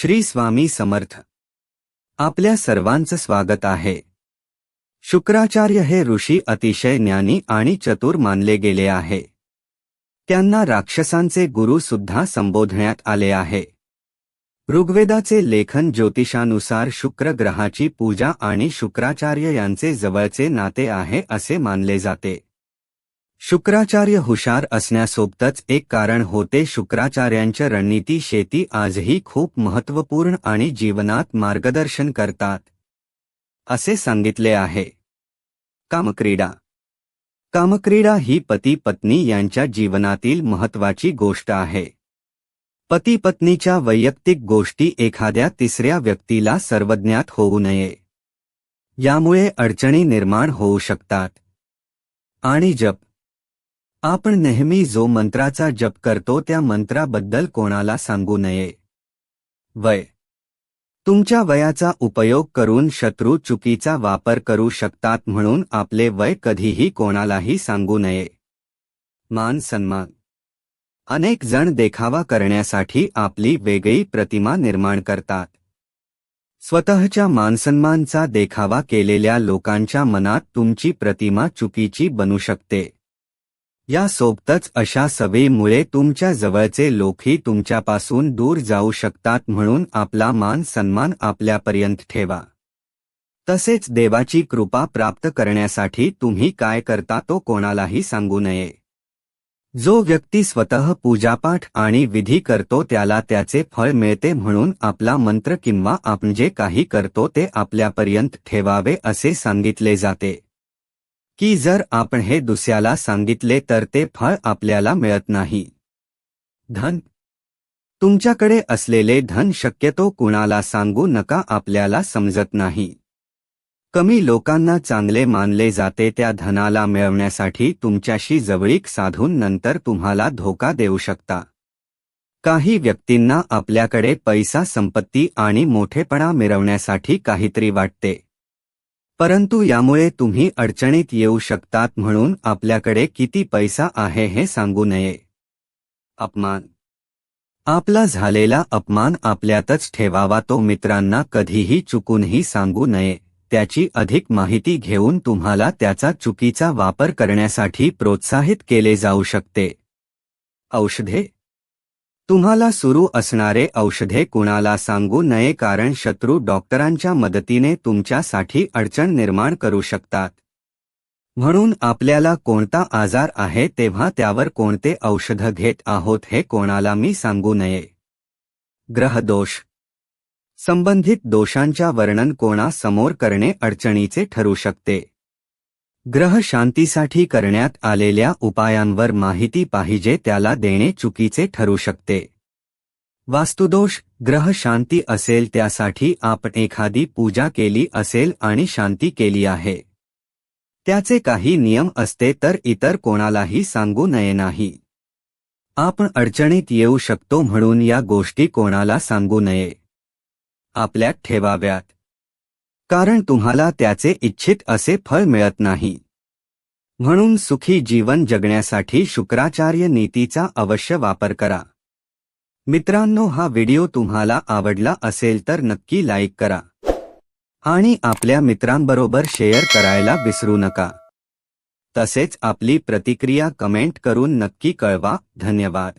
श्री स्वामी समर्थ. आपल्या सर्वांचं स्वागत आहे. शुक्राचार्य हे ऋषी अतिशय ज्ञानी आणि चतुर मानले गेले आहे. त्यांना राक्षसांचे गुरु सुद्धा संबोधण्यात आले आहे. ऋग्वेदाचे लेखन ज्योतिषानुसार शुक्र ग्रहाची पूजा आणि शुक्राचार्य यांचे जवळचे नाते आहे असे मानले जाते. शुक्राचार्य हुशार असण्यासोबतच एक कारण होते शुक्राचार्यांच्या रणनीती शेती आजही खूप महत्त्वपूर्ण आणि जीवनात मार्गदर्शन करतात. असे सांगितले आहे. कामक्रीडा. कामक्रीडा ही पती पत्नी यांच्या जीवनातील महत्वाची गोष्ट आहे. पती पत्नीच्या वैयक्तिक गोष्टी एखाद्या तिसऱ्या व्यक्तीला सर्वज्ञात होऊ नये. यामुळे अडचणी निर्माण होऊ शकतात. आणि जप. आपण नेहमी जो मंत्राचा जप करतो त्या मंत्राबद्दल कोणाला सांगू नये. वय. तुमच्या वयाचा उपयोग करून शत्रू चुकीचा वापर करू शकतात म्हणून आपले वय कधीही कोणालाही सांगू नये. मान सन्मान. अनेक जण देखावा करण्यासाठी आपली वेगळी प्रतिमा निर्माण करतात. स्वतःच्या मानसन्मानचा देखावा केलेल्या लोकांच्या मनात तुमची प्रतिमा चुकीची बनू शकते. यासोबतच अशा सवयीमुळे तुमच्या जवळचे लोकही तुमच्यापासून दूर जाऊ शकतात म्हणून आपला मान सन्मान आपल्यापर्यंत ठेवा. तसेच देवाची कृपा प्राप्त करण्यासाठी तुम्ही काय करता तो कोणालाही सांगू नये. जो व्यक्ती स्वतः पूजापाठ आणि विधी करतो त्याला त्याचे फळ मिळते म्हणून आपला मंत्र किंवा आपण जे काही करतो ते आपल्यापर्यंत ठेवावे असे सांगितले जाते. की जर आपण हे दुसऱ्याला सांगितले तर ते फळ आपल्याला मिळत नाही. धन. तुमच्याकडे असलेले धन शक्यतो कुणाला सांगू नका आपल्याला समजत नाही. कमी लोकांना चांगले मानले जाते त्या धनाला मिळवण्यासाठी तुमच्याशी जवळीक साधून नंतर तुम्हाला धोका देऊ शकता. काही व्यक्तींना आपल्याकडे पैसा संपत्ती आणि मोठेपणा मिळवण्यासाठी काहीतरी वाटते. परंतु यामुळे तुम्ही अडचणीत येऊ शकतात म्हणून आपल्याकडे किती पैसा आहे हे सांगू नये. अपमान. आपला झालेला अपमान आपल्यातच ठेवावा तो मित्रांना कधीही चुकूनही सांगू नये. त्याची अधिक माहिती घेऊन तुम्हाला त्याचा चुकीचा वापर करण्यासाठी प्रोत्साहित केले जाऊ शकते. औषधे. तुम्हाला सुरू असणारे औषधे कुणाला सांगू नये कारण शत्रू डॉक्टरांच्या मदतीने तुमच्यासाठी अडचण निर्माण करू शकतात. म्हणून आपल्याला कोणता आजार आहे तेव्हा त्यावर कोणते औषध घेत आहोत हे कोणाला मी सांगू नये. ग्रहदोष संबंधित दोषांच्या वर्णन कोणासमोर करणे अडचणीचे ठरू शकते. ग्रह शांतीसाठी करण्यात आलेल्या उपायांवर माहिती पाहिजे त्याला देणे चुकीचे ठरू शकते. वास्तुदोष ग्रह शांती असेल त्यासाठी आपण एखादी पूजा केली असेल आणि शांती केली आहे. त्याचे काही नियम असते तर इतर कोणालाही सांगू नये नाही. आपण अडचणीत येऊ शकतो म्हणून या गोष्टी कोणाला सांगू नये. आपल्यात ठेवाव्यात. कारण तुम्हाला त्याचे इच्छित असे फळ मिळत नाही. म्हणून सुखी जीवन जगण्यासाठी शुक्राचार्य नीतीचा अवश्य वापर करा. मित्रांनो हा व्हिडिओ तुम्हाला आवडला असेल तर नक्की लाईक करा. आणि आपल्या मित्रांबरोबर शेअर करायला विसरू नका. तसेच आपली प्रतिक्रिया कमेंट करून नक्की कळवा. धन्यवाद.